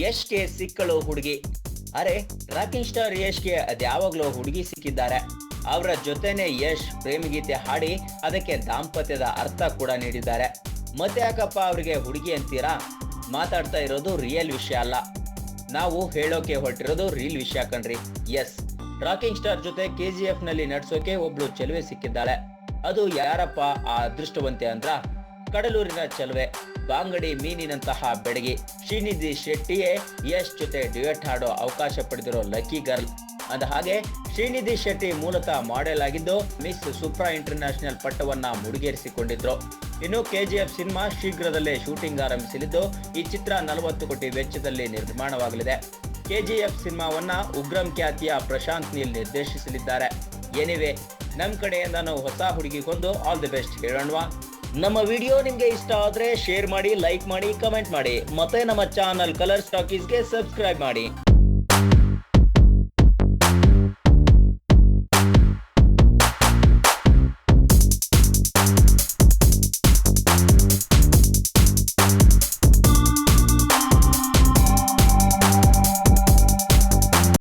ಯಶ್ಗೆ ಸಿಕ್ಕಳು ಹುಡುಗಿ. ಅರೆ, rocking star ಯಶ್ಗೆ ಅದ್ಯಾವಾಗ್ಲೂ ಹುಡುಗಿ ಸಿಕ್ಕಿದ್ದಾರೆ. ಅವರ ಜೊತೆನೆ ಯಶ್ ಪ್ರೇಮಗೀತೆ ಹಾಡಿ ಅದಕ್ಕೆ ದಾಂಪತ್ಯದ ಅರ್ಥ ಕೂಡ ನೀಡಿದ್ದಾರೆ. ಮತ್ತೆ ಯಾಕಪ್ಪ ಅವರಿಗೆ ಹುಡುಗಿ ಅಂತೀರಾ? ಮಾತಾಡ್ತಾ ಇರೋದು ರಿಯಲ್ ವಿಷಯ ಅಲ್ಲ. ನಾವು ಹೇಳೋಕೆ ಹೊರಟಿರೋದು ರಿಯಲ್ ವಿಷಯ ಕಣ್ರಿ. ಎಸ್ ರಾಕಿಂಗ್ ಸ್ಟಾರ್ ಜೊತೆ ಕೆ ಜಿ ಎಫ್ನಲ್ಲಿ ನಡ್ಸೋಕೆ ಒಬ್ಳು ಚೆಲುವೆ ಸಿಕ್ಕಿದ್ದಾಳೆ. ಅದು ಯಾರಪ್ಪ ಆ ಅದೃಷ್ಟವಂತೆ ಅಂದ್ರ? ಕಡಲೂರಿನ ಚಲುವೆ, ಬಾಂಗಡಿ ಮೀನಿನಂತಹ ಬೆಡಗಿ. ಶ್ರೀನಿಧಿ ಶೆಟ್ಟಿಯೇ ಯಶ್ ಜೊತೆ ಡ್ಯುಯೆಟ್ ಹಾಡೋ ಅವಕಾಶ ಪಡೆದಿರೋ ಲಕ್ಕಿ ಗರ್ಲ್. ಅಂದ ಹಾಗೆ, ಶ್ರೀನಿಧಿ ಶೆಟ್ಟಿ ಮೂಲತಃ ಮಾಡೆಲ್ ಆಗಿದ್ದು ಮಿಸ್ ಸುಪ್ರಾ ಇಂಟರ್ನ್ಯಾಷನಲ್ ಪಟ್ಟವನ್ನ ಮುಡಿಗೇರಿಸಿಕೊಂಡಿದ್ರು. ಇನ್ನು ಕೆಜಿಎಫ್ ಸಿನಿಮಾ ಶೀಘ್ರದಲ್ಲೇ ಶೂಟಿಂಗ್ ಆರಂಭಿಸಲಿದ್ದು, ಈ ಚಿತ್ರ ನಲವತ್ತು ಕೋಟಿ ವೆಚ್ಚದಲ್ಲಿ ನಿರ್ಮಾಣವಾಗಲಿದೆ. ಕೆಜಿಎಫ್ ಸಿನಿಮಾವನ್ನ ಉಗ್ರಂ ಖ್ಯಾತಿಯ ಪ್ರಶಾಂತ್ ನೀಲ್ ನಿರ್ದೇಶಿಸಲಿದ್ದಾರೆ. ಎನಿವೆ, ನಮ್ ಕಡೆಯಿಂದ ನಾವು ಹೊಸ ಹುಡುಗಿಗೊಂದು ಆಲ್ ದಿ ಬೆಸ್ಟ್, ಹೇಳೋಣವಾ? ನಮ್ಮ ವಿಡಿಯೋ ನಿಮಗೆ ಇಷ್ಟ ಆದರೆ ಶೇರ್ ಮಾಡಿ ಲೈಕ್ ಮಾಡಿ ಕಮೆಂಟ್ ಮಾಡಿ. ಮತ್ತೆ ನಮ್ಮ ಚಾನಲ್ ಕಲರ್ ಸ್ಟಾಕೀಸ್ಗೆ ಸಬ್ಸ್ಕ್ರೈಬ್ ಮಾಡಿ.